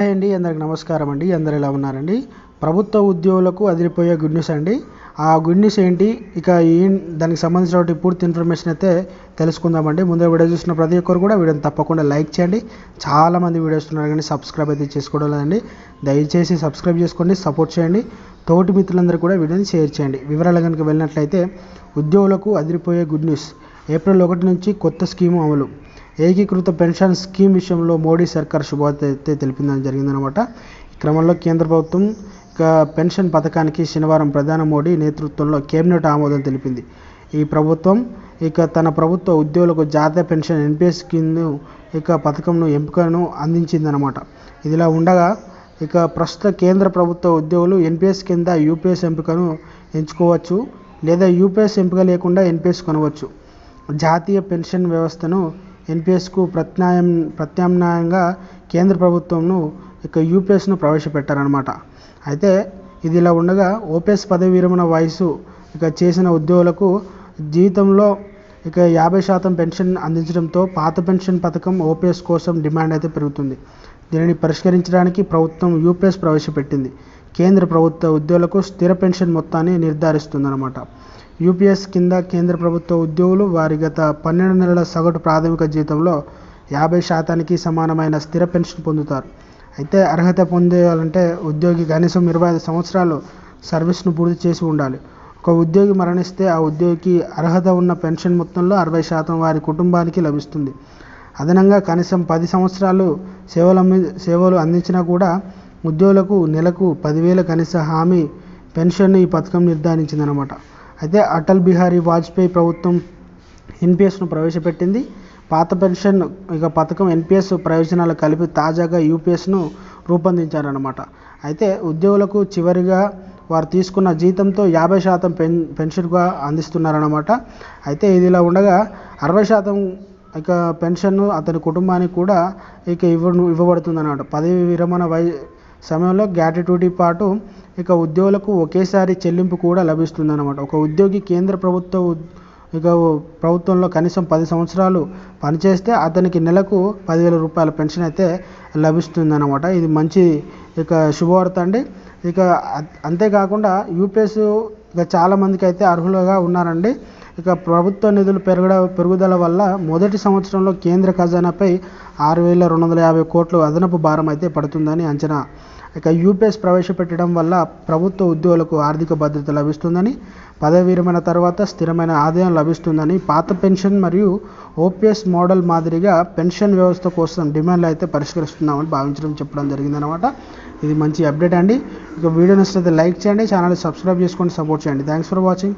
Hi అండి అందరికి నమస్కారం అండి. అందరు ఎలా ఉన్నారండి? ప్రభుత్వ ఉద్యోగులకు అదిరిపోయే గుడ్ న్యూస్ అండి. ఆ గుడ్ న్యూస్ ఏంటి? ఇక ఏం దానికి సంబంధించిన పూర్తి ఇన్ఫర్మేషన్ అయితే తెలుసుకుందామండి. ముందే వీడియో చూసిన ప్రతి ఒక్కరు కూడా వీడియోని తప్పకుండా లైక్ చేయండి. చాలామంది వీడియోస్ ఉన్నారు కానీ సబ్స్క్రైబ్ అయితే చేసుకోవడం లేదండి. దయచేసి సబ్స్క్రైబ్ చేసుకోండి సపోర్ట్ చేయండి. తోటి మిత్రులందరూ కూడా వీడియోని షేర్ చేయండి. వివరాలు కనుక వెళ్ళినట్లయితే ఉద్యోగులకు అదిరిపోయే గుడ్ న్యూస్. ఏప్రిల్ ఒకటి నుంచి కొత్త స్కీము అమలు. ఏకీకృత పెన్షన్ స్కీమ్ విషయంలో మోడీ సర్కార్ శుభార్త అయితే తెలిపిందని జరిగిందనమాట ఈ క్రమంలో కేంద్ర ప్రభుత్వం పెన్షన్ పథకానికి శనివారం ప్రధాని మోడీ నేతృత్వంలో కేబినెట్ ఆమోదం తెలిపింది. ఈ ప్రభుత్వం ఇక తన ప్రభుత్వ ఉద్యోగులకు జాతీయ పెన్షన్ ఎన్పిఎస్ కింద ఇక పథకంను ఎంపికను అందించిందనమాట ఇదిలా ఉండగా ఇక ప్రస్తుత కేంద్ర ప్రభుత్వ ఉద్యోగులు ఎన్పిఎస్ కింద యూపీఎస్ ఎంపికను ఎంచుకోవచ్చు లేదా యూపీఎస్ ఎంపిక లేకుండా ఎన్పిఎస్ కొనవచ్చు. జాతీయ పెన్షన్ వ్యవస్థను ఎన్పిఎస్కు ప్రత్యాయం ప్రత్యామ్నాయంగా కేంద్ర ప్రభుత్వంను ఇక యూపీఎస్ను ప్రవేశపెట్టారనమాట అయితే ఇది ఇలా ఉండగా ఓపీఎస్ పదవి విరమణ వయసు ఇక చేసిన ఉద్యోగులకు జీవితంలో ఇక యాభై శాతం పెన్షన్ అందించడంతో పాత పెన్షన్ పథకం ఓపీఎస్ కోసం డిమాండ్ అయితే పెరుగుతుంది. దీనిని పరిష్కరించడానికి ప్రభుత్వం యూపీఎస్ ప్రవేశపెట్టింది. కేంద్ర ప్రభుత్వ ఉద్యోగులకు స్థిర పెన్షన్ మొత్తాన్ని నిర్ధారిస్తుందన్నమాట. యూపీఎస్ కింద కేంద్ర ప్రభుత్వ ఉద్యోగులు వారి గత పన్నెండు నెలల సగటు ప్రాథమిక జీతంలో యాభై శాతానికి సమానమైన స్థిర పెన్షన్ పొందుతారు. అయితే అర్హత పొందేయాలంటే ఉద్యోగి కనీసం ఇరవై ఐదు సంవత్సరాలు సర్వీస్ను పూర్తి చేసి ఉండాలి. ఒక ఉద్యోగి మరణిస్తే ఆ ఉద్యోగికి అర్హత ఉన్న పెన్షన్ మొత్తంలో అరవై శాతం వారి కుటుంబానికి లభిస్తుంది. అదనంగా కనీసం పది సంవత్సరాలు సేవలు సేవలు అందించినా కూడా ఉద్యోగులకు నెలకు పదివేల కనీస హామీ పెన్షన్ ఈ పథకం నిర్ధారించిందనమాట. అయితే అటల్ బిహారీ వాజ్పేయి ప్రభుత్వం ఎన్పిఎస్ను ప్రవేశపెట్టింది. పాత పెన్షన్ ఇక పథకం ఎన్పిఎస్ ప్రయోజనాలు కలిపి తాజాగా యూపీఎస్ను రూపొందించారనమాట అయితే ఉద్యోగులకు చివరిగా వారు తీసుకున్న జీతంతో యాభై శాతం పెన్ పెన్షన్గా అందిస్తున్నారన్నమాట. అయితే ఇది ఇలా ఉండగా అరవై శాతం ఇక పెన్షన్ అతని కుటుంబానికి కూడా ఇక ఇవ్వ ఇవ్వబడుతుంది అన్నమాట పదవి విరమణ వై సమయంలో గ్రాట్యుటీ పాటు ఇక ఉద్యోగులకు ఒకేసారి చెల్లింపు కూడా లభిస్తుందన్నమాట. ఒక ఉద్యోగి కేంద్ర ప్రభుత్వ ఇక ప్రభుత్వంలో కనీసం పది సంవత్సరాలు పనిచేస్తే అతనికి నెలకు పదివేల రూపాయల పెన్షన్ అయితే లభిస్తుందన్నమాట. ఇది మంచి ఇక శుభవార్త అండి. ఇక అంతేకాకుండా యూపీఎస్ ఇక చాలామందికి అయితే అర్హులుగా ఉన్నారండి. ఇక ప్రభుత్వ నిధులు పెరగడ పెరుగుదల వల్ల మొదటి సంవత్సరంలో కేంద్ర ఖజానాపై ఆరు వేల రెండు వందల యాభై కోట్లు అదనపు భారం అయితే పడుతుందని అంచనా. ఇక యూపీఎస్ ప్రవేశపెట్టడం వల్ల ప్రభుత్వ ఉద్యోగులకు ఆర్థిక భద్రత లభిస్తుందని పదవి విరమణ తర్వాత స్థిరమైన ఆదాయం లభిస్తుందని పాత పెన్షన్ మరియు ఓపీఎస్ మోడల్ మాదిరిగా పెన్షన్ వ్యవస్థ కోసం డిమాండ్లు అయితే పరిష్కరిస్తున్నామని భావించడం చెప్పడం జరిగిందనమాట ఇది మంచి అప్డేట్ అండి. ఇక వీడియో నచ్చితే లైక్ చేయండి ఛానల్ సబ్స్క్రైబ్ చేసుకొని సపోర్ట్ చేయండి. Thanks for watching.